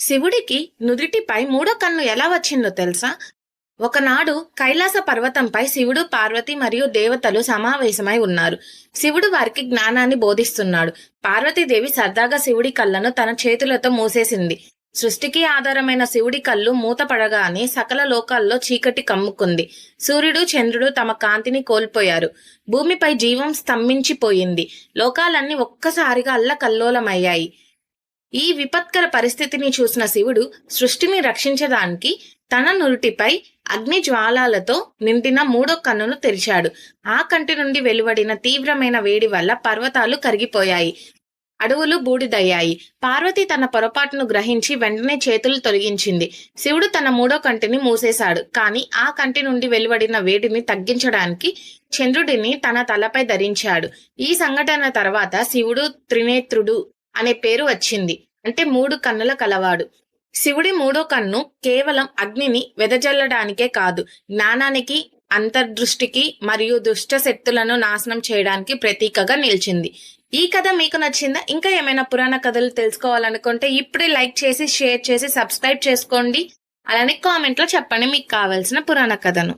శివుడికి నుదిటిపై మూడో కన్ను ఎలా వచ్చిందో తెలుసా? ఒకనాడు కైలాస పర్వతంపై శివుడు పార్వతి మరియు దేవతలు సమావేశమై ఉన్నారు. శివుడు వారికి జ్ఞానాన్ని బోధిస్తున్నాడు. పార్వతీదేవి సరదాగా శివుడి కళ్ళను తన చేతులతో మూసేసింది. సృష్టికి ఆధారమైన శివుడి కళ్ళు మూతపడగానే సకల లోకాల్లో చీకటి కమ్ముకుంది. సూర్యుడు చంద్రుడు తమ కాంతిని కోల్పోయారు. భూమిపై జీవం స్తంభించిపోయింది. లోకాలన్నీ ఒక్కసారిగా అల్లకల్లోలమయ్యాయి. ఈ విపత్కర పరిస్థితిని చూసిన శివుడు సృష్టిని రక్షించడానికి తన నురుటిపై అగ్ని జ్వాలాలతో నిండిన మూడో కన్నును తెరిచాడు. ఆ కంటి నుండి వెలువడిన తీవ్రమైన వేడి వల్ల పర్వతాలు కరిగిపోయాయి. అడవులు బూడిదయ్యాయి. పార్వతి తన పొరపాటును గ్రహించి వెంటనే చేతులు తొలగించింది. శివుడు తన మూడో కంటిని మూసేశాడు. కానీ ఆ కంటి నుండి వెలువడిన వేడిని తగ్గించడానికి చంద్రుడిని తన తలపై ధరించాడు. ఈ సంఘటన తర్వాత శివుడు త్రినేత్రుడు అనే పేరు వచ్చింది. అంటే మూడు కన్నుల కలవాడు. శివుడి మూడో కన్ను కేవలం అగ్నిని వెదజల్లడానికే కాదు జ్ఞానానికి అంతర్దృష్టికి మరియు దుష్ట శక్తులను నాశనం చేయడానికి ప్రతీకగా నిలిచింది. ఈ కథ మీకు నచ్చిందా? ఇంకా ఏమైనా పురాణ కథలు తెలుసుకోవాలనుకుంటే ఇప్పుడే లైక్ చేసి షేర్ చేసి సబ్స్క్రైబ్ చేసుకోండి. అలానే కామెంట్లో చెప్పండి మీకు కావాల్సిన పురాణ కథను.